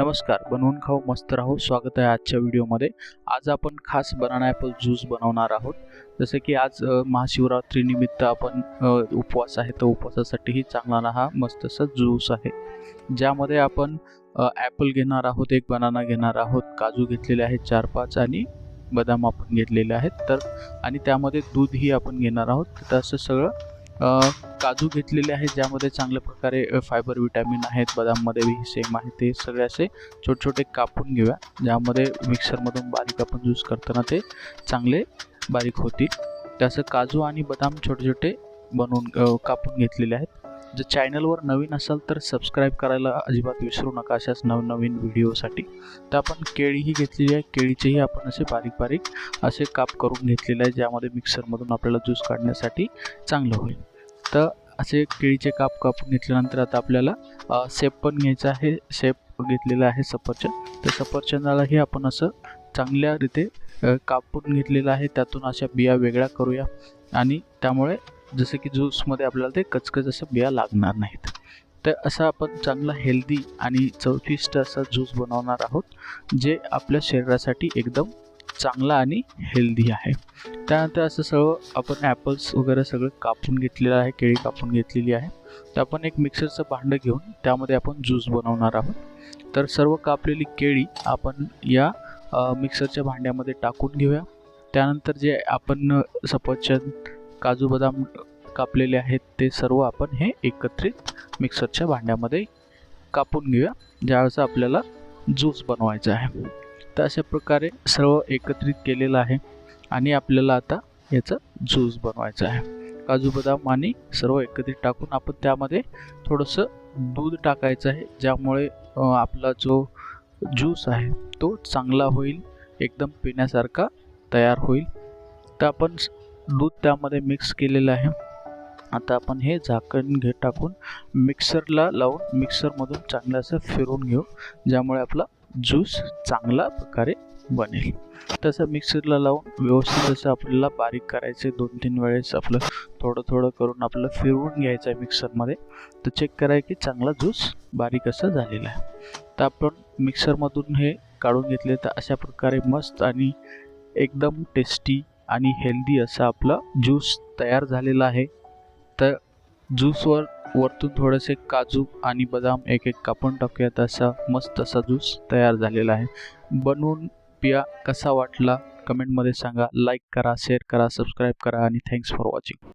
नमस्कार बनवून खाऊ मस्त राहू. स्वागत आहे आजच्या व्हिडिओमध्ये. आज आपण खास बनाना ॲपल ज्यूस बनवणार आहोत. जसे की आज महाशिवरात्रीनिमित्त आपण उपवास आहे. तर उपवासासाठीही चांगला हा मस्त असा ज्यूस आहे. ज्यामध्ये आपण ॲपल घेणार आहोत एक बनाना घेणार आहोत काजू घेतलेले आहेत चार पाच आणि बदाम आपण घेतलेले आहेत. तर आणि त्यामध्ये दूधही आपण घेणार आहोत. तर असं सगळं काजू घेतलेले आहेत ज्यामध्ये चांगल्या प्रकारे फायबर विटॅमिन आहेत बदाममध्ये बी सेम आहे ते सगळे असे छोटे छोटे कापून घेऊया ज्यामध्ये मिक्सरमधून बारीक आपण ज्यूस करताना ते चांगले बारीक होतील. त्याचं काजू आणि बदाम छोटे छोटे बनवून कापून घेतलेले आहेत. जर चॅनलवर नवीन असाल तर सबस्क्राईब करायला अजिबात विसरू नका अशाच नवनवीन व्हिडिओसाठी तर आपण केळीही घेतलेली आहे केळीचेही आपण असे बारीक बारीक असे काप करून घेतलेले आहे ज्यामध्ये मिक्सरमधून आपल्याला ज्यूस काढण्यासाठी चांगलं होईल. तर असे केळीचे काप कापून घेतल्यानंतर आता आपल्याला शेप पण घ्यायचा आहे. शेप घेतलेला आहे सफरचंद. तर सफरचंदालाही आपण असं चांगल्या रीते कापून घेतलेलं आहे. त्यातून अशा बिया वेगळ्या करूया. आणि त्यामुळे जसं की ज्यूसमध्ये आपल्याला ते कचकच असं बिया लागणार नाहीत. तर असा आपण चांगला हेल्दी आणि चौथिष्ट असा ज्यूस बनवणार आहोत जे आपल्या शरीरासाठी एकदम चांगला आणि हेल्दी आहे. त्यानंतर असं सगळं आपण ॲपल्स वगैरे सगळं कापून घेतलेलं आहे केळी कापून घेतलेली आहे. तर आपण एक मिक्सरचं भांडं घेऊन त्यामध्ये आपण ज्यूस बनवणार आहोत. तर सर्व कापलेली केळी आपण या मिक्सरच्या भांड्यामध्ये टाकून घेऊया. त्यानंतर जे आपण सफरचंद काजू बदाम कापलेले आहेत ते सर्व आपण हे एकत्रित मिक्सरच्या भांड्यामध्ये कापून घेऊया. ज्यावेळेस आपल्याला ज्यूस बनवायचा आहे. तर अशा प्रकारे सर्व एकत्रित केलेलं आहे. आणि आपल्याला आता याचा ज्यूस बनवायचा आहे. काजू बदाम आणि सर्व एकत्रित टाकून आपण त्यामध्ये थोडंसं दूध टाकायचं आहे. ज्यामुळे आपला जो ज्यूस आहे तो चांगला होईल एकदम पिण्यासारखा तयार होईल. तर आपण दूध त्यामध्ये मिक्स केलेलं आहे. आता आपण हे झाकण घे टाकून मिक्सरला लावून मिक्सरमधून चांगलं असं फिरवून घेऊ. ज्यामुळे आपला ज्यूस चांगला प्रकारे बनेल. तसं मिक्सरला लावून व्यवस्थित असं आपल्याला बारीक करायचे दोन तीन वेळेस आपलं थोडं थोडं करून आपलं फिरवून घ्यायचं आहे मिक्सरमध्ये तर चेक कराय की चांगला ज्यूस बारीक असं झालेला आहे. तर आपण मिक्सरमधून हे काढून घेतले तर अशा प्रकारे मस्त आणि एकदम टेस्टी आणि हेल्दी असा आपला ज्यूस तयार झालेला आहे. तर ज्यूसवर वरतून थोडेसे काजू आणि बदाम एक एक कापून टाकूयात. असा मस्त असा ज्यूस तयार झालेला आहे. बनवून पिया कसा वाटला? कमेंटमध्ये सांगा. लाईक करा शेअर करा सबस्क्राईब करा आणि थँक्स फॉर वॉचिंग